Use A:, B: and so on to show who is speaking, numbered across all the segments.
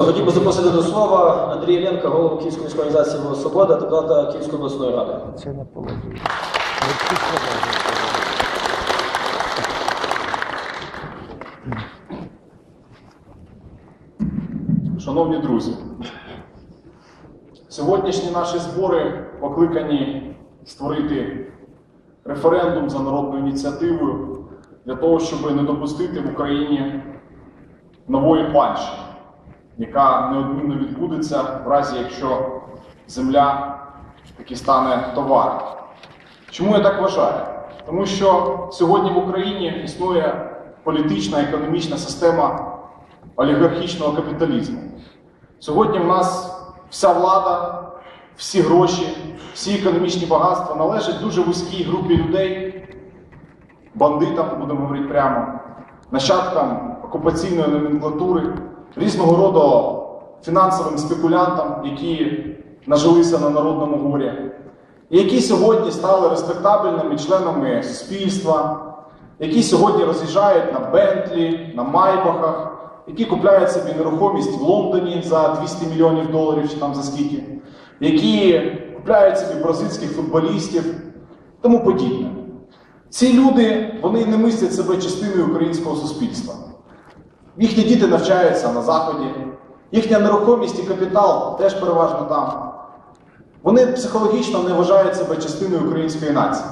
A: Хотів би запросити до слова Андрія Ленка, голову Київської міської організації «Воля Свобода, депутата Київської обласної ради.
B: Це не положено.
C: Шановні друзі, сьогоднішні наші збори покликані створити референдум за народною ініціативою для того, щоб не допустити в Україні нової панщини, яка неодмінно відбудеться в разі, якщо земля таки стане товаром. Чому я так вважаю? Тому що сьогодні в Україні існує політична економічна система олігархічного капіталізму. Сьогодні в нас вся влада, всі гроші, всі економічні багатства належать дуже вузькій групі людей, бандитам, будемо говорити прямо, нащадкам окупаційної номенклатури, різного роду фінансовим спекулянтам, які нажилися на народному горі, і які сьогодні стали респектабельними членами суспільства, які сьогодні роз'їжджають на Бентлі, на Майбахах, які купляють собі нерухомість в Лондоні за 200 мільйонів доларів чи там за скільки, які купляють собі бразильських футболістів, тому подібне. Ці люди вони не мислять себе частиною українського суспільства. Їхні діти навчаються на Заході, їхня нерухомість і капітал теж переважно там. Вони психологічно не вважають себе частиною української нації.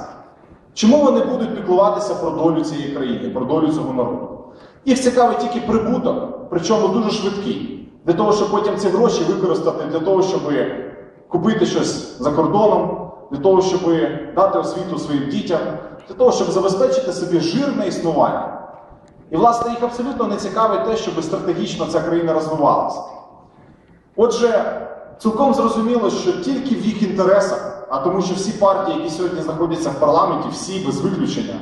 C: Чому вони будуть піклуватися про долю цієї країни, про долю цього народу? Їх цікавить тільки прибуток, причому дуже швидкий, для того, щоб потім ці гроші використати для того, щоб купити щось за кордоном, для того, щоб дати освіту своїм дітям, для того, щоб забезпечити собі жирне існування. І, власне, їх абсолютно не цікавить те, щоб стратегічно ця країна розвивалася. Отже, цілком зрозуміло, що тільки в їх інтересах, а тому що всі партії, які сьогодні знаходяться в парламенті, всі без виключення,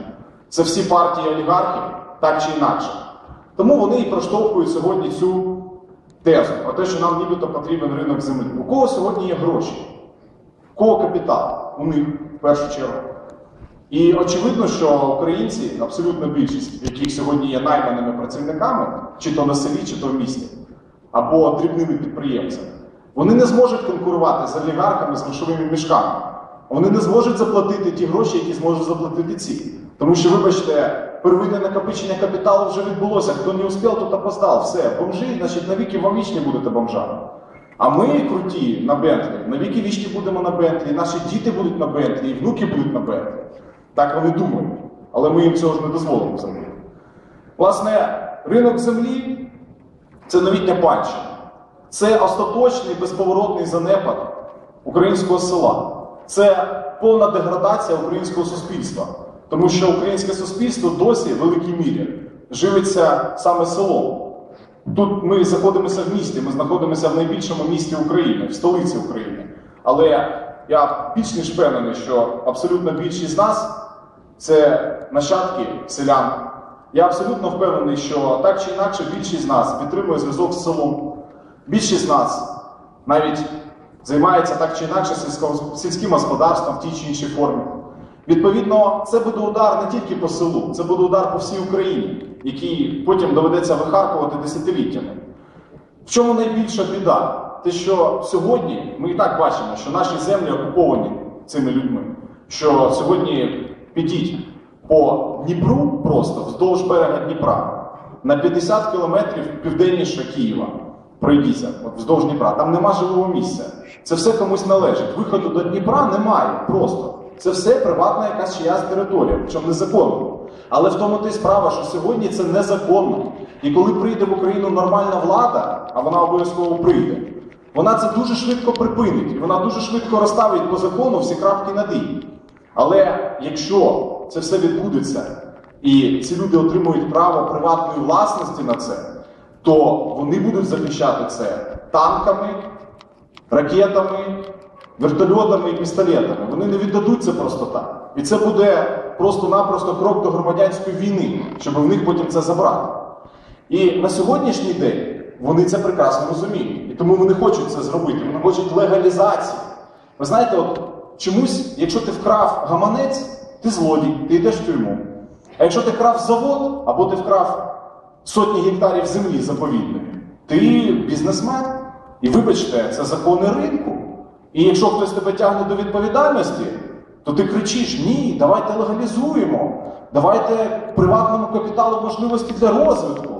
C: це всі партії олігархів, так чи інакше. Тому вони і проштовхують сьогодні цю тезу про те, що нам нібито потрібен ринок землі. У кого сьогодні є гроші? У кого капітал? У них в першу чергу. І очевидно, що українці, абсолютно більшість, яких сьогодні є найманими працівниками, чи то на селі, чи то в місті, або дрібними підприємцями, вони не зможуть конкурувати з олігархами з грошовими мішками. Вони не зможуть заплатити ті гроші, які зможуть заплатити ці. Тому що, вибачте, первинне накопичення капіталу вже відбулося. Хто не успів, то опоздав. Все, бомжі, значить, навіки вам вічні будете бомжами. А ми круті на Бентлі, навіки вічні будемо на Бентлі, наші діти будуть на Бентлі, і внуки будуть на Бентлі. Так вони думають. Але ми їм цього ж не дозволимо зробити. Власне, ринок землі це новітня панщина. Це остаточний безповоротний занепад українського села. Це повна деградація українського суспільства. Тому що українське суспільство досі в великій мірі живиться саме селом. Тут ми знаходимося в місті, ми знаходимося в найбільшому місті України, в столиці України. Але я більш ніж впевнений, що абсолютно більшість з нас це нащадки селян. Я абсолютно впевнений, що так чи інакше більшість з нас підтримує зв'язок з селом. Більшість з нас навіть займається так чи інакше сільським господарством в тій чи іншій формі. Відповідно, це буде удар не тільки по селу, це буде удар по всій Україні, який потім доведеться вихаркувати десятиліттями. В чому найбільша біда? Те, що сьогодні ми і так бачимо, що наші землі окуповані цими людьми. Що сьогодні підіть по Дніпру просто вздовж берега Дніпра на 50 кілометрів південніше Києва. Пройдіться от вздовж Дніпра, там нема живого місця. Це все комусь належить. Виходу до Дніпра немає просто. Це все приватна якась чиясь територія, причому незаконно. Але в тому то й справа, що сьогодні це незаконно. І коли прийде в Україну нормальна влада, а вона обов'язково прийде, вона це дуже швидко припинить, і вона дуже швидко розставить по закону всі крапки над «і». Але якщо це все відбудеться, і ці люди отримують право приватної власності на це, то вони будуть захищати це танками, ракетами, вертольотами і пістолетами. Вони не віддадуть це просто так. І це буде просто-напросто крок до громадянської війни, щоб в них потім це забрати. І на сьогоднішній день вони це прекрасно розуміють. І тому вони хочуть це зробити. Вони хочуть легалізації. Ви знаєте, от чомусь, якщо ти вкрав гаманець, ти злодій, ти йдеш в тюрму. А якщо ти вкрав завод, або ти вкрав сотні гектарів землі заповідної, Ти бізнесмен. І вибачте, це закони ринку. І якщо хтось тебе тягне до відповідальності, то ти кричиш: ні, давайте легалізуємо, давайте приватному капіталу можливості для розвитку.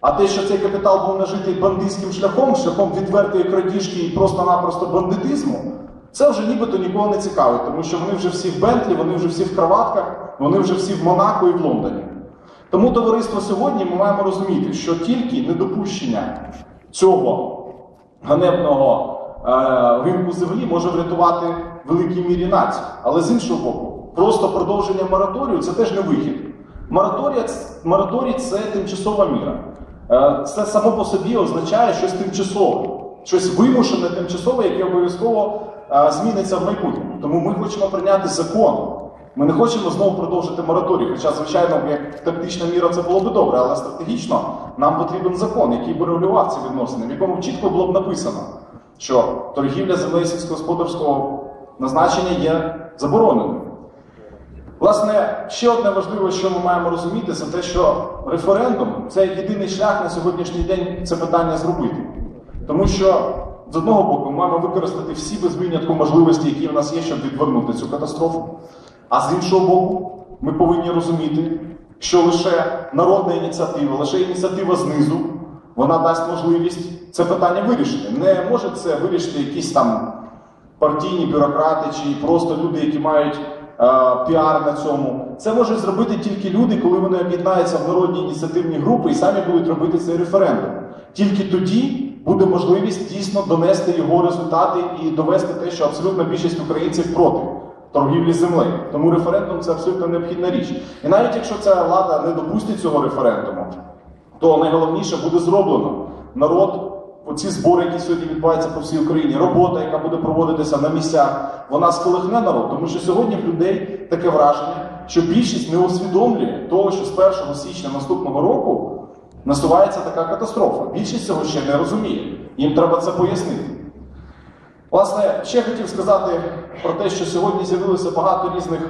C: А те, що цей капітал був нажитий бандитським шляхом, шляхом відвертої крадіжки і просто-напросто бандитизму, це вже нібито нікого не цікавить, тому що вони вже всі в Бентлі, вони вже всі в кроватках, вони вже всі в Монако і в Лондоні. Тому товариство сьогодні ми маємо розуміти, що тільки недопущення цього ганебного е, ринку землі може врятувати в великій мірі націю. Але з іншого боку, просто продовження мораторію це теж не вихід. Мораторія, мораторій це тимчасова міра. Е, Це само по собі означає щось тимчасове, щось вимушене тимчасове, яке обов'язково зміниться в майбутньому. Тому ми хочемо прийняти закон. Ми не хочемо знову продовжити мораторій. Хоча, звичайно, як тактична міра це було би добре, але стратегічно нам потрібен закон, який би регулював ці відносини, в якому чітко було б написано, що торгівля землею сільськогосподарського назначення є забороненою. Власне, ще одне важливе, що ми маємо розуміти, це те, що референдум це єдиний шлях на сьогоднішній день це питання зробити. Тому що з одного боку ми маємо використати всі без винятку можливості, які в нас є, щоб відвернути цю катастрофу. А з іншого боку, ми повинні розуміти, що лише народна ініціатива, лише ініціатива знизу, вона дасть можливість це питання вирішити. Не може це вирішити якісь там партійні бюрократи чи просто люди, які мають е, піар на цьому. Це можуть зробити тільки люди, коли вони об'єднаються в народні ініціативні групи і самі будуть робити цей референдум. Тільки тоді буде можливість дійсно донести його результати і довести те, що абсолютна більшість українців проти торгівлі землею. Тому референдум це абсолютно необхідна річ. І навіть якщо ця влада не допустить цього референдуму, то найголовніше буде зроблено. Народ, оці збори, які сьогодні відбуваються по всій Україні, робота, яка буде проводитися на місцях, вона сколихне народ, тому що сьогодні в людей таке враження, що більшість не усвідомлює того, що з 1 січня наступного року насувається така катастрофа. Більшість цього ще не розуміє. Їм треба це пояснити. Власне, ще хотів сказати про те, що сьогодні з'явилося багато різних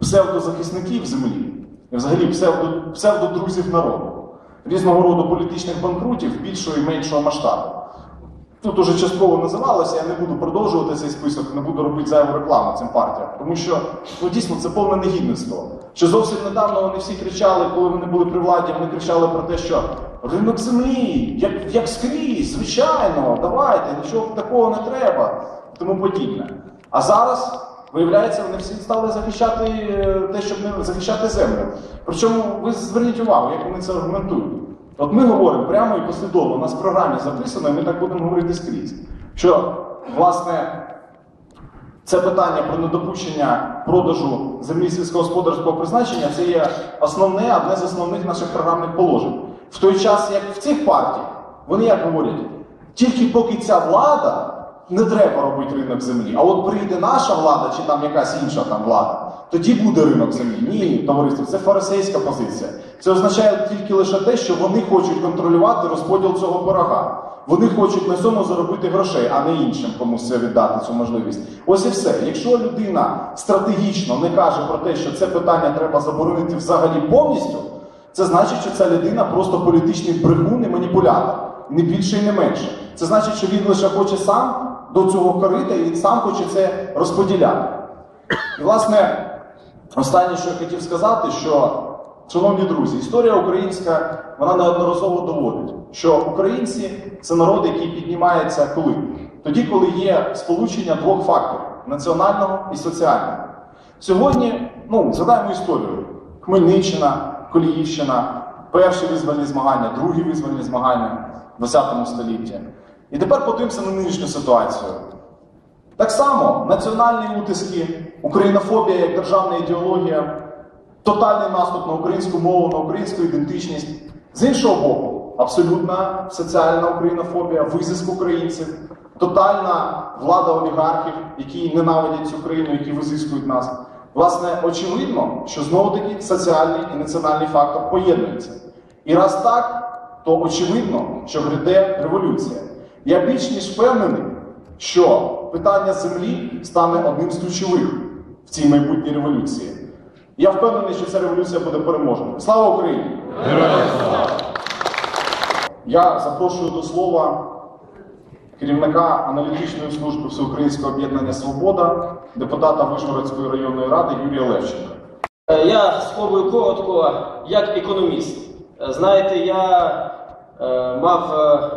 C: псевдозахисників землі, і взагалі псевдо, псевдодрузів народу, різного роду політичних банкрутів більшого і меншого масштабу. Тут уже частково називалося, я не буду продовжувати цей список, не буду робити зайву рекламу цим партіям, тому що ну, дійсно це повне негідництво. Що зовсім недавно вони всі кричали, коли вони були при владі, вони кричали про те, що ринок землі, як, як скрізь, звичайно, давайте, нічого такого не треба, тому подібне. А зараз, виявляється, вони всі стали захищати е, те, щоб не захищати землю. Причому ви зверніть увагу, як вони це аргументують. От ми говоримо прямо і послідовно, у нас в програмі записано, і ми так будемо говорити скрізь. Що, власне, це питання про недопущення продажу землі сільськогосподарського призначення це є основне, одне з основних наших програмних положень. В той час, як в цих партій, вони як говорять, тільки поки ця влада не треба робити ринок землі. А от прийде наша влада чи там якась інша там влада, тоді буде ринок землі. Ні, товариство, це фарисейська позиція. Це означає тільки лише те, що вони хочуть контролювати розподіл цього пирога. Вони хочуть на цьому заробити грошей, а не іншим комусь це віддати цю можливість. Ось і все. Якщо людина стратегічно не каже про те, що це питання треба заборонити взагалі повністю, це значить, що ця людина просто політичний брехун і маніпулятор. Не більше і не менше. Це значить, що він лише хоче сам до цього корита і він сам хоче це розподіляти. І, власне, останнє, що я хотів сказати, що, шановні друзі, історія українська вона неодноразово доводить, що українці це народ, який піднімається коли? Тоді, коли є сполучення двох факторів національного і соціального. Сьогодні, ну, згадаємо історію: Хмельниччина, Коліївщина, перші визвольні змагання, другі визвольні змагання в ХХ столітті. І тепер подивимося на нинішню ситуацію. Так само національні утиски, українофобія як державна ідеологія, тотальний наступ на українську мову, на українську ідентичність. З іншого боку, абсолютна соціальна українофобія, визиск українців, тотальна влада олігархів, які ненавидять цю країну, які визискують нас. Власне, очевидно, що знову-таки соціальний і національний фактор поєднуються. І раз так, то очевидно, що гряде революція. Я більш ніж впевнений, що питання землі стане одним з ключових в цій майбутній революції. Я впевнений, що ця революція буде переможена. Слава Україні! Я запрошую до слова керівника аналітичної служби Всеукраїнського об'єднання Свобода, депутата Вишгородської районної ради Юрія Левченка.
A: Е, Я спробую коротко, як економіст. Е, Знаєте, я е, мав е,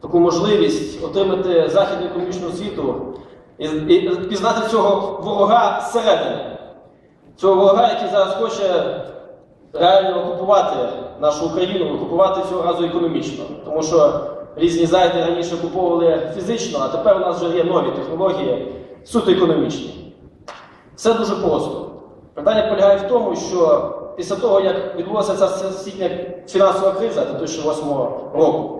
A: таку можливість отримати західну економічну освіту і, і пізнати цього ворога зсередини. Цього ворога, який зараз хоче реально окупувати нашу Україну, окупувати цього разу економічно. Тому що різні зайди раніше окуповували фізично, а тепер у нас вже є нові технології, суто економічні. Все дуже просто. Питання полягає в тому, що після того, як відбулася ця всесвітня фінансова криза 2008 року,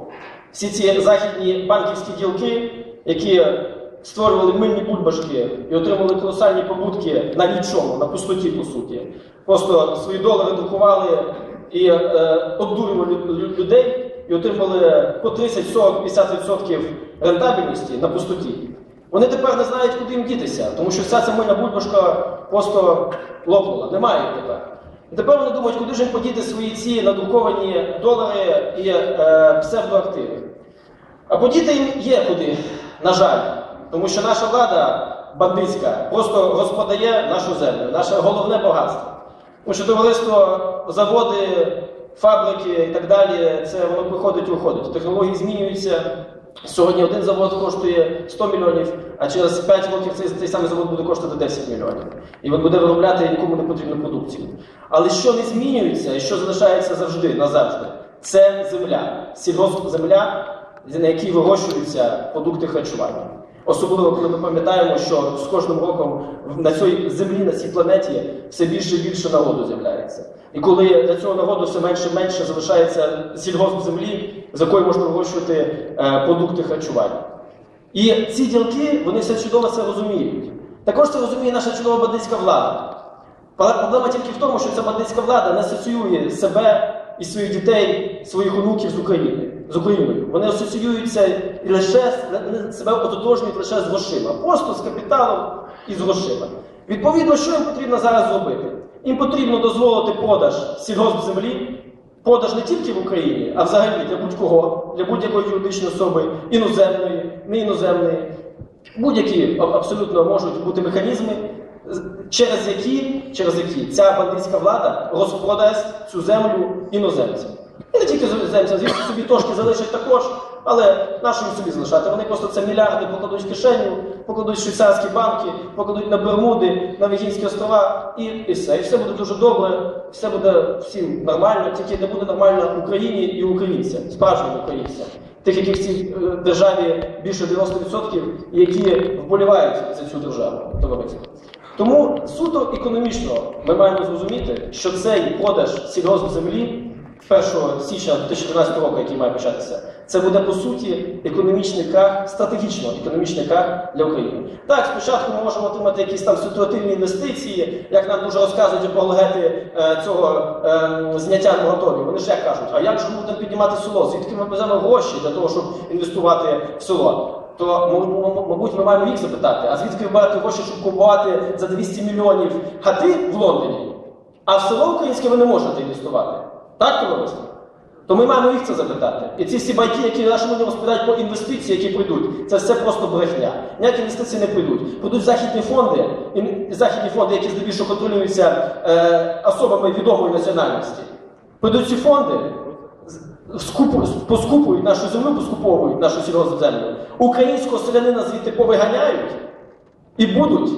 A: всі ці західні банківські ділки, які створювали мильні бульбашки і отримали колосальні прибутки на нічому, на пустоті, по суті, просто свої долари друкували і е, обдурювали лю- лю- людей і отримали по 30, 40, 50% рентабельності на пустоті. Вони тепер не знають, куди їм дітися, тому що вся ця мильна бульбашка просто лопнула, немає їх тепер. І тепер вони думають, куди ж їм подіти свої ці надруковані долари і е, псевдоактиви. А подіти їм є куди, на жаль, тому що наша влада бандитська просто розпродає нашу землю, наше головне багатство. Тому що товариство, заводи, фабрики і так далі, це воно приходить і уходить. Технології змінюються. Сьогодні один завод коштує 100 мільйонів, а через 5 років цей, цей самий завод буде коштувати 10 мільйонів. І він буде виробляти нікому не потрібну продукцію. Але що не змінюється і що залишається завжди, назавжди, це земля. Сільгоспземля, на якій вирощуються продукти харчування. Особливо, коли ми пам'ятаємо, що з кожним роком на цій землі, на цій планеті все більше і більше народу з'являється. І коли для цього народу все менше і менше залишається сільгосп землі, з якої можна вирощувати е, продукти харчування. І ці ділки, вони все чудово це розуміють. Також це розуміє наша чудова бандитська влада. Пра- Проблема тільки в тому, що ця бандитська влада не асоціює себе і своїх дітей, своїх онуків з України, з Україною. Вони асоціюються лише себе ототожнюють лише з грошима, просто з капіталом і з грошима. Відповідно, що їм потрібно зараз зробити? Їм потрібно дозволити продаж сільгоспземлі, продаж не тільки в Україні, а взагалі для будь-кого, для будь-якої юридичної особи, іноземної, не іноземної. Будь-які абсолютно можуть бути механізми, через які, через які ця бандитська влада розпродасть цю землю іноземцям. І не тільки іноземцям, звісно, собі трошки залишать також, але нащо їм собі залишати? Вони просто це мільярди покладуть в кишеню, покладуть в швейцарські банки, покладуть на Бермуди, на Вігінські острова і, і все. І все буде дуже добре, все буде всім нормально, тільки не буде нормально Україні і українцям, справжнім українцям. Тих, яких в цій е, державі більше 90%, які вболівають за цю державу товариство. Тому суто економічно ми маємо зрозуміти, що цей продаж сільгоспземлі 1 січня 2013 року, який має початися, це буде по суті економічний крах, стратегічно економічний крах для України. Так, спочатку ми можемо отримати якісь там ситуативні інвестиції, як нам дуже розказують апологети е, цього е, зняття мораторію. Вони ж як кажуть, а як же ми будемо піднімати село? Звідки ми веземо гроші для того, щоб інвестувати в село? то мабуть ми маємо їх запитати, а звідки ви берете гроші, щоб купувати за 200 мільйонів хати в Лондоні, а в село українське ви не можете інвестувати. Так, товариство? То ми маємо їх це запитати. І ці всі байки, які наші люди розповідають про інвестиції, які прийдуть, це все просто брехня. Ніякі інвестиції не прийдуть. Прийдуть західні фонди, і західні фонди, які здебільшого контролюються е, особами відомої національності. Прийдуть ці фонди, скупу, поскупують нашу землю, поскуповують нашу сільгоспземлю. Українського селянина звідти повиганяють і будуть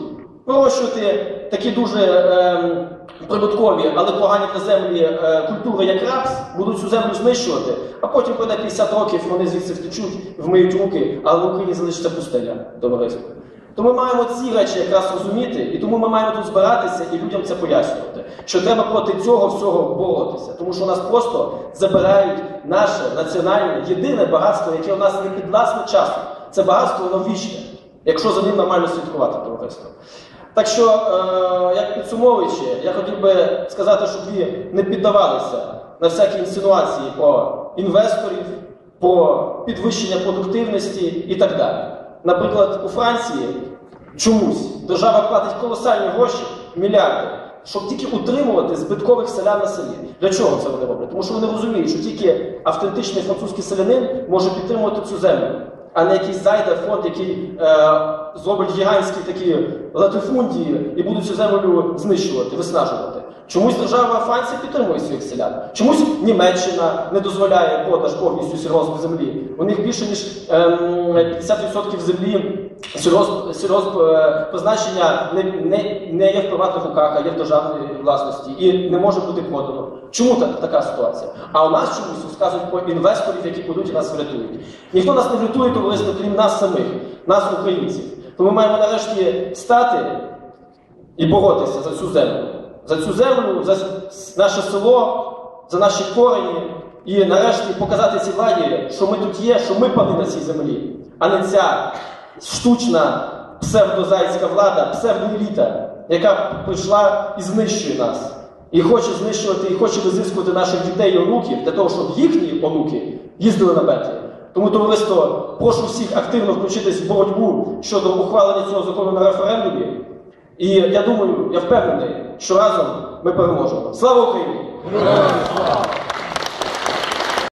A: вирощувати такі дуже ем, прибуткові, але погані для землі е, культури, як рапс, будуть цю землю знищувати, а потім пройде 50 років, вони звідси втечуть, вмиють руки, але в Україні залишиться пустеля, товариство. То ми маємо ці речі якраз розуміти, і тому ми маємо тут збиратися і людям це пояснювати, що треба проти цього всього боротися, тому що у нас просто забирають наше національне єдине багатство, яке у нас не підвласне часу. Це багатство воно вічне, якщо за ним нормально слідкувати товариство. Так що, е, як підсумовуючи, я хотів би сказати, щоб ви не піддавалися на всякі інсинуації по інвесторів, по підвищення продуктивності і так далі. Наприклад, у Франції чомусь держава платить колосальні гроші, мільярди, щоб тільки утримувати збиткових селян на селі. Для чого це вони роблять? Тому що вони розуміють, що тільки автентичний французький селянин може підтримувати цю землю, а не якийсь зайде фонд, який е, зробить гігантські такі латифундії і буде цю землю знищувати, виснажувати. Чомусь держава Франції підтримує своїх селян. Чомусь Німеччина не дозволяє продаж повністю сільгоспу землі. У них більше ніж ем, 50% землі сільгосп, сільгосп е, позначення не, не, не є в приватних руках, а є в державній власності і не може бути продано. Чому так, така ситуація? А у нас чомусь розказують про інвесторів, які будуть і нас врятують. Ніхто нас не врятує, товариство, крім нас самих, нас, українців. То ми маємо нарешті стати і боротися за цю землю. За цю землю, за наше село, за наші корені. І нарешті показати цій владі, що ми тут є, що ми пани на цій землі, а не ця штучна псевдозайська влада, псевдоеліта, яка прийшла і знищує нас. І хоче знищувати, і хоче визискувати наших дітей і онуків для того, щоб їхні онуки їздили на Бетлі. Тому, товариство, прошу всіх активно включитись в боротьбу щодо ухвалення цього закону на референдумі. І я думаю, я впевнений, що разом ми переможемо. Слава Україні!
B: Героям слава!